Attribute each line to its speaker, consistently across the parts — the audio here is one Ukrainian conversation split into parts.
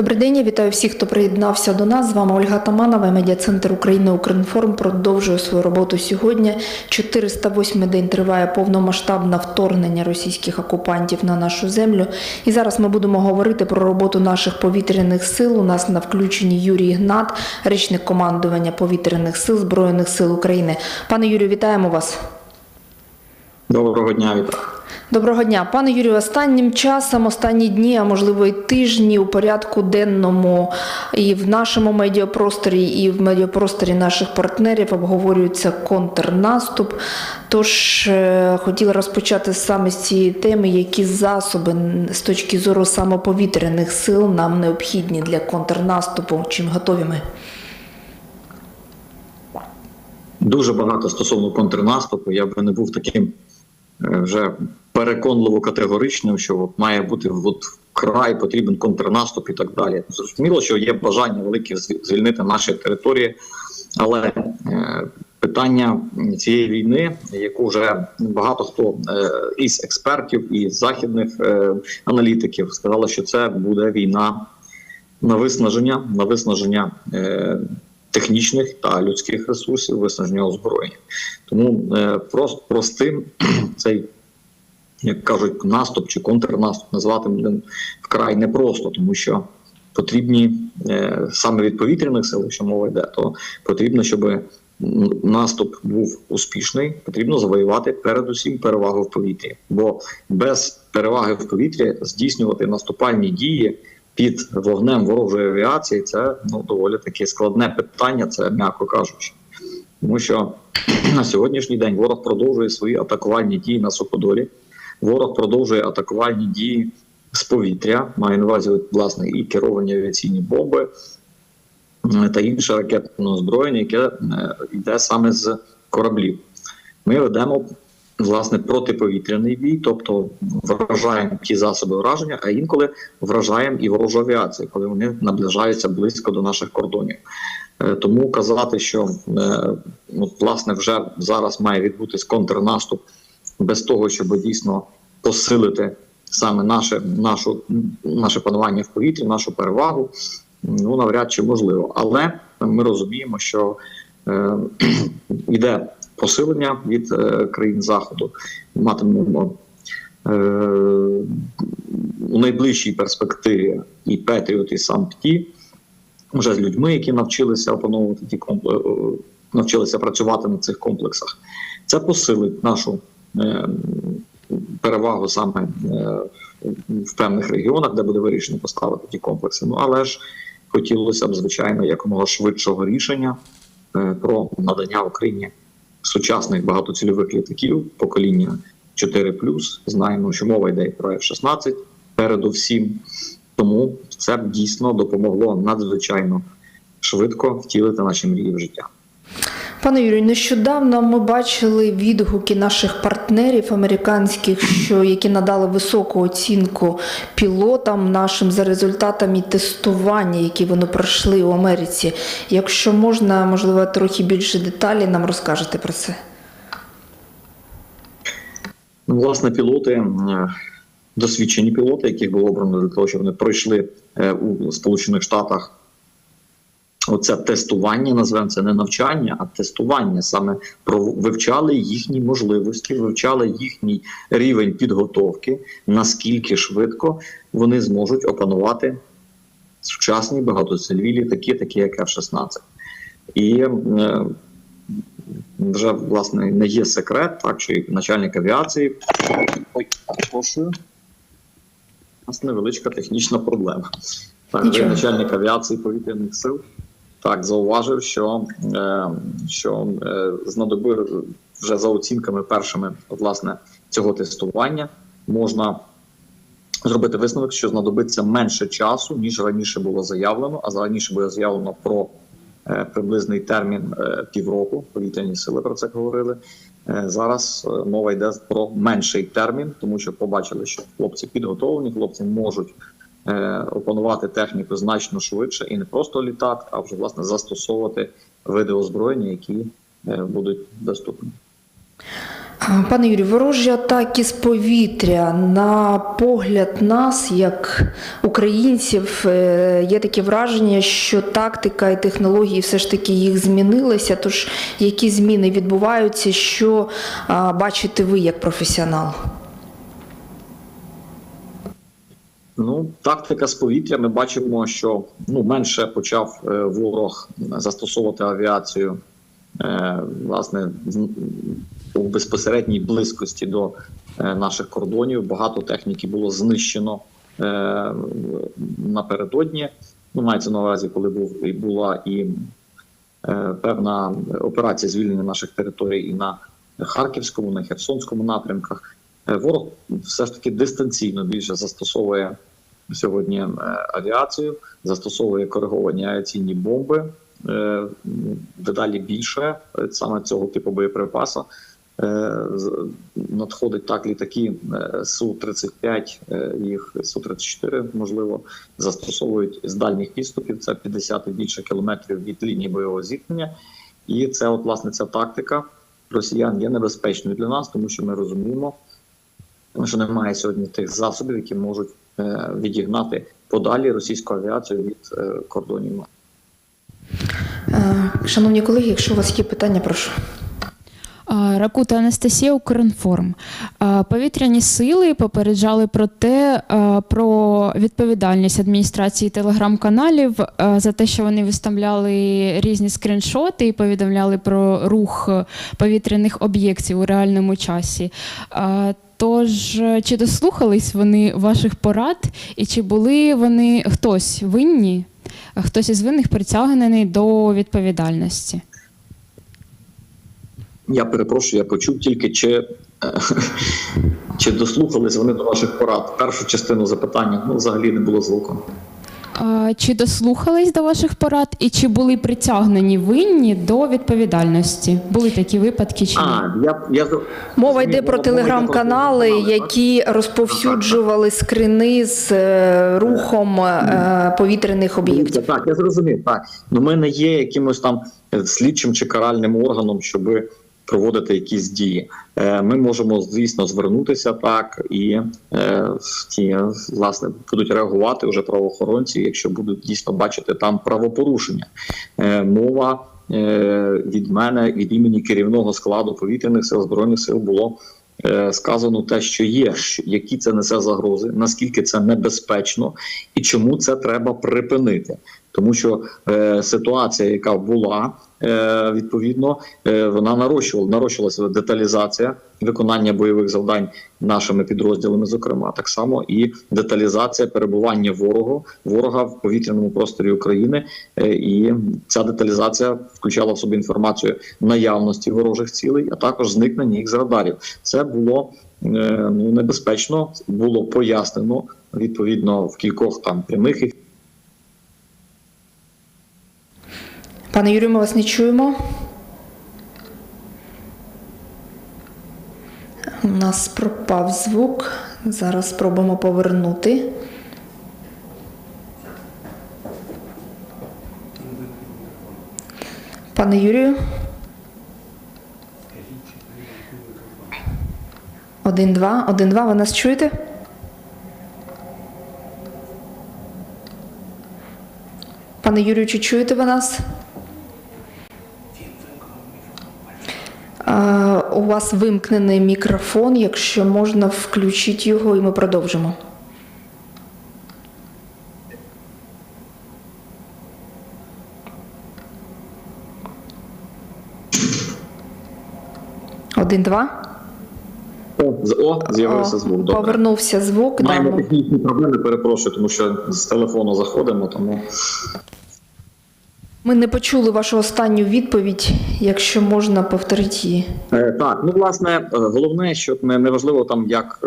Speaker 1: Добрий день, я вітаю всіх, хто приєднався до нас. З вами Ольга Таманова, медіа-центр України Укрінформ продовжує свою роботу сьогодні. 408 день триває повномасштабне вторгнення російських окупантів на нашу землю. І зараз ми будемо говорити про роботу наших повітряних сил. У нас на включенні Юрій Гнат, речник командування повітряних сил Збройних сил України. Пане Юрію, вітаємо вас.
Speaker 2: Доброго дня, вітаю.
Speaker 1: Доброго дня, пане Юрію. Останнім часом, останні дні, а можливо і тижні у порядку денному і в нашому медіапросторі, і в медіапросторі наших партнерів обговорюється контрнаступ. Тож е, хотіла розпочати саме з цієї теми, які засоби з точки зору самоповітряних сил нам необхідні для контрнаступу. Чим готові ми?
Speaker 2: Дуже багато стосовно контрнаступу. Я би не був таким е, вже переконливо категоричним, що от має бути от край потрібен контрнаступ і так далі. Зрозуміло, що є бажання велике звільнити наші території, але е, питання цієї війни, яку вже багато хто е, із експертів і західних е, аналітиків сказали, що це буде війна на виснаження, на виснаження. Технічних та людських ресурсів виснаження озброєння, тому е, просто простим цей, як кажуть, наступ чи контрнаступ назвати будемо вкрай непросто, тому що потрібні е, саме від повітряних сил, якщо мова йде, то потрібно, щоб наступ був успішний, потрібно завоювати передусім перевагу в повітрі. Бо без переваги в повітрі здійснювати наступальні дії під вогнем ворожої авіації це ну доволі таке складне питання, це м'яко кажучи. Тому що на сьогоднішній день ворог продовжує свої атакувальні дії на суходолі. Ворог продовжує атакувальні дії з повітря, маю на увазі власне і керовані авіаційні бомби та інше ракетне озброєння, яке е, йде саме з кораблів. Ми ведемо власне протиповітряний бій, тобто вражаємо ті засоби враження, а інколи вражаємо і ворожу авіацію, коли вони наближаються близько до наших кордонів. Е, Тому казати, що е, власне вже зараз має відбутись контрнаступ без того, щоб дійсно посилити саме наше, нашу, наше панування в повітрі, нашу перевагу, ну навряд чи можливо. Але ми розуміємо, що е, йде посилення від е, країн заходу. Матимемо е, у найближчій перспективі і Петріот, і САМПТІ, вже з людьми, які навчилися опановувати ті е, навчилися працювати на цих комплексах. Це посилить нашу перевагу саме е, в певних регіонах, де буде вирішено поставити ті комплекси. Ну але ж хотілося б, звичайно, якомога швидшого рішення е, про надання Україні сучасних багатоцільових літаків покоління 4 Знаємо, що мова йде про F-16 передусім. Тому це б дійсно допомогло надзвичайно швидко втілити наші мрії в життя.
Speaker 1: Пане Юрію, нещодавно ми бачили відгуки наших партнерів американських, що які надали високу оцінку пілотам нашим за результатами тестування, які вони пройшли у Америці. Якщо можна, можливо, трохи більше деталі нам розкажете про це.
Speaker 2: Ну, власне, пілоти, досвідчені пілоти, яких було обрано для того, щоб вони пройшли е, у Сполучених Штатах. Оце тестування, назвемо це не навчання, а тестування. Саме вивчали їхні можливості, вивчали їхній рівень підготовки, наскільки швидко вони зможуть опанувати сучасні багатоцільові літаки, такі як F-16. І е, вже власне не є секрет, так що і начальник авіації. Перепрошую. У нас невеличка технічна проблема. Так, начальник авіації повітряних сил так зауважив, що, е, що е, знадобив вже за оцінками першими власне цього тестування можна зробити висновок, що знадобиться менше часу, ніж раніше було заявлено, а раніше було заявлено про е, приблизний термін півроку. Повітряні сили про це говорили. Зараз мова йде про менший термін, тому що побачили, що хлопці підготовлені, хлопці можуть опанувати техніку значно швидше і не просто літати, а вже власне застосовувати види озброєння, які е, будуть доступні.
Speaker 1: Пане Юрію, ворожі атаки з повітря на погляд нас, як українців, е, є таке враження, що тактика і технології все ж таки їх змінилися. Тож які зміни відбуваються, що бачите ви як професіонал?
Speaker 2: Ну, тактика з повітря. Ми бачимо, що ну менше почав е, ворог застосовувати авіацію, е, власне, у безпосередній близькості до е, наших кордонів. Багато техніки було знищено напередодні. Ну, мається на увазі, коли був і була і певна операція звільнення наших територій і на Харківському, на Херсонському напрямках. Ворог все ж таки дистанційно більше застосовує сьогодні е, авіацію, застосовує кориговані авіаційні бомби. е, Дедалі більше е, саме цього типу боєприпасу. Надходить так літаки Су-35, е, їх Су-34, можливо, застосовують з дальніх підступів. Це 50 і більше кілометрів від лінії бойового зіткнення. І це, от, власне, ця тактика росіян є небезпечною для нас, тому що ми розуміємо, що немає сьогодні тих засобів, які можуть відігнати подалі російську авіацію від е, кордонів.
Speaker 1: Е, Шановні колеги, якщо у вас є питання, прошу.
Speaker 3: Ракута Анастасія Укрінформ. Повітряні сили попереджали про те, про відповідальність адміністрації телеграм-каналів за те, що вони виставляли різні скріншоти і повідомляли про рух е, повітряних об'єктів у реальному часі. Тож, е, чи дослухались вони ваших порад, і чи були вони хтось винні, хтось із винних притягнений до відповідальності?
Speaker 2: Я перепрошую, я почув тільки чи, е, чи дослухались вони до ваших порад. Першу частину запитання ну, взагалі не було звуку.
Speaker 3: Чи дослухались до ваших порад і чи були притягнені винні до відповідальності? Були такі випадки чи ні?
Speaker 2: А, я, я
Speaker 1: Мова йде про телеграм-канали, які розповсюджували скрини з е, рухом е, повітряних об'єктів.
Speaker 2: Так, я зрозумів. Так, ну ми не є якимось там слідчим чи каральним органом, щоб проводити якісь дії. Е, Ми можемо, звісно, звернутися так, і е, ті власне будуть реагувати вже правоохоронці, якщо будуть дійсно бачити там правопорушення. Е, Мова від мене від імені керівного складу повітряних сил збройних сил було сказано те, що є, які це несе загрози, наскільки це небезпечно, і чому це треба припинити. Тому що е, ситуація, яка була е, відповідно, е, вона нарощувала, нарощувалася деталізація виконання бойових завдань нашими підрозділами, зокрема, так само і деталізація перебування ворогу ворога в повітряному просторі України. Е, і ця деталізація включала в собі інформацію наявності ворожих цілей, а також зникнення їх з радарів. Це було е, ну небезпечно, було пояснено відповідно в кількох там прямих
Speaker 1: Пане Юрію, ми вас не чуємо. У нас пропав звук. Зараз спробуємо повернути. Пане Юрію. Один, два, один, два. Ви нас чуєте? Пане Юрію, чи чуєте ви нас? У вас вимкнений мікрофон. Якщо можна, включіть його і ми продовжимо. Один, два.
Speaker 2: О, о з'явився звук. Добре.
Speaker 1: Повернувся звук.
Speaker 2: Маємо
Speaker 1: Да.
Speaker 2: технічні проблеми, перепрошую, тому що з телефону заходимо, тому
Speaker 1: Ми не почули вашу останню відповідь. Якщо можна, повторіть її.
Speaker 2: Е, Так, ну власне, е, головне, що не, не важливо там, як е,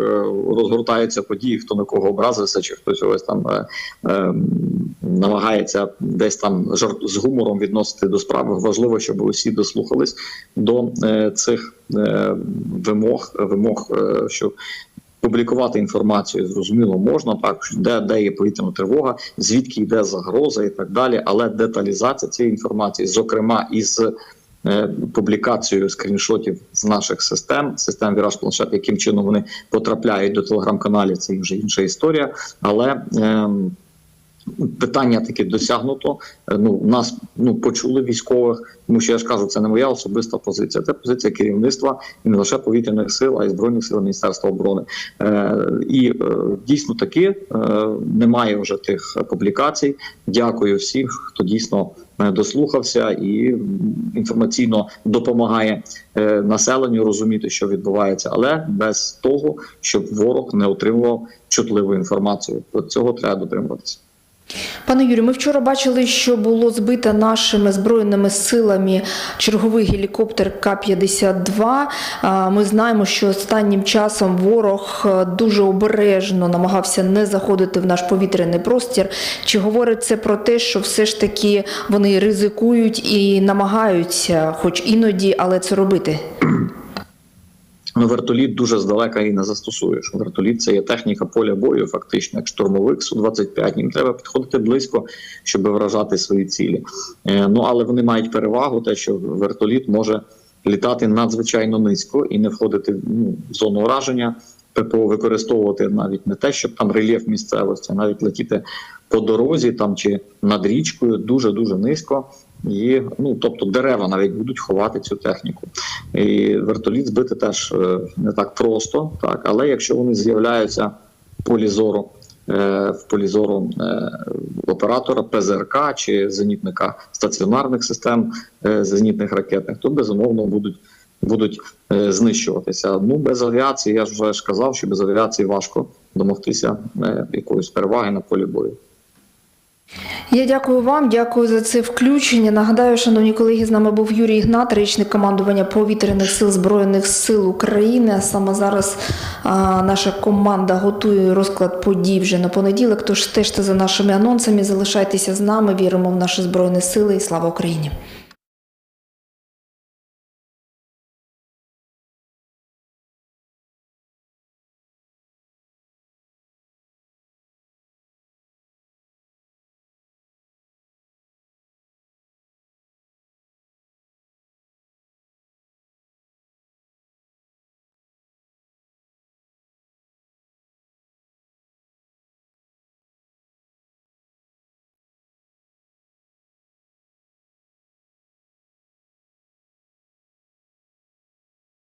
Speaker 2: розгортаються події, хто на кого образився, чи хтось ось там е, намагається десь там жарт з гумором відносити до справи. Важливо, щоб усі дослухались до е, цих вимог, вимог, що публікувати інформацію зрозуміло можна, так де, де є повітряна тривога, звідки йде загроза і так далі. Але деталізація цієї інформації, зокрема із е, публікацією скріншотів з наших систем, систем Віраж Планшет, яким чином вони потрапляють до телеграм-каналів, це вже інша історія. Але ем, питання таки досягнуто. Е, Ну нас ну почули військових, тому що я ж кажу, це не моя особиста позиція. Це позиція керівництва і не лише повітряних сил, а й збройних сил Міністерства оборони. Е, і е, дійсно таки е, немає вже тих публікацій. Дякую всім, хто дійсно е, дослухався і інформаційно допомагає е, населенню розуміти, що відбувається, але без того, щоб ворог не отримував чутливу інформацію. От цього треба дотримуватися.
Speaker 1: Пане Юрію, ми вчора бачили, що було збито нашими збройними силами черговий гелікоптер К-52. Ми знаємо, що останнім часом ворог е, дуже обережно намагався не заходити в наш повітряний простір. Чи говорить це про те, що все ж таки вони ризикують і намагаються, хоч іноді, але це робити?
Speaker 2: Ну, вертоліт дуже здалека і не застосуєш. Вертоліт це є техніка поля бою, фактично, як штурмовик Су-25. Їм треба підходити близько, щоб вражати свої цілі. Е, ну але вони мають перевагу, те, що вертоліт може літати надзвичайно низько і не входити ну, в зону ураження. ППО використовувати навіть не те, щоб там рельєф місцевості, а навіть летіти по дорозі там чи над річкою дуже дуже низько. І ну тобто дерева навіть будуть ховати цю техніку. І вертоліт збити теж е, не так просто, так але якщо вони з'являються в полі зору, е, в полі зору е, оператора ПЗРК чи зенітника стаціонарних систем е, зенітних ракетних, то безумовно будуть. Будуть е, знищуватися. Ну без авіації я вже ж казав, що без авіації важко домогтися е, якоїсь переваги на полі бою.
Speaker 1: Я дякую вам, дякую за це включення. Нагадаю, шановні колеги, з нами був Юрій Ігнат, речник командування повітряних сил Збройних сил України. Саме зараз а, наша команда готує розклад подій вже на понеділок. Тож стежте за нашими анонсами, залишайтеся з нами, віримо в наші збройні сили і слава Україні.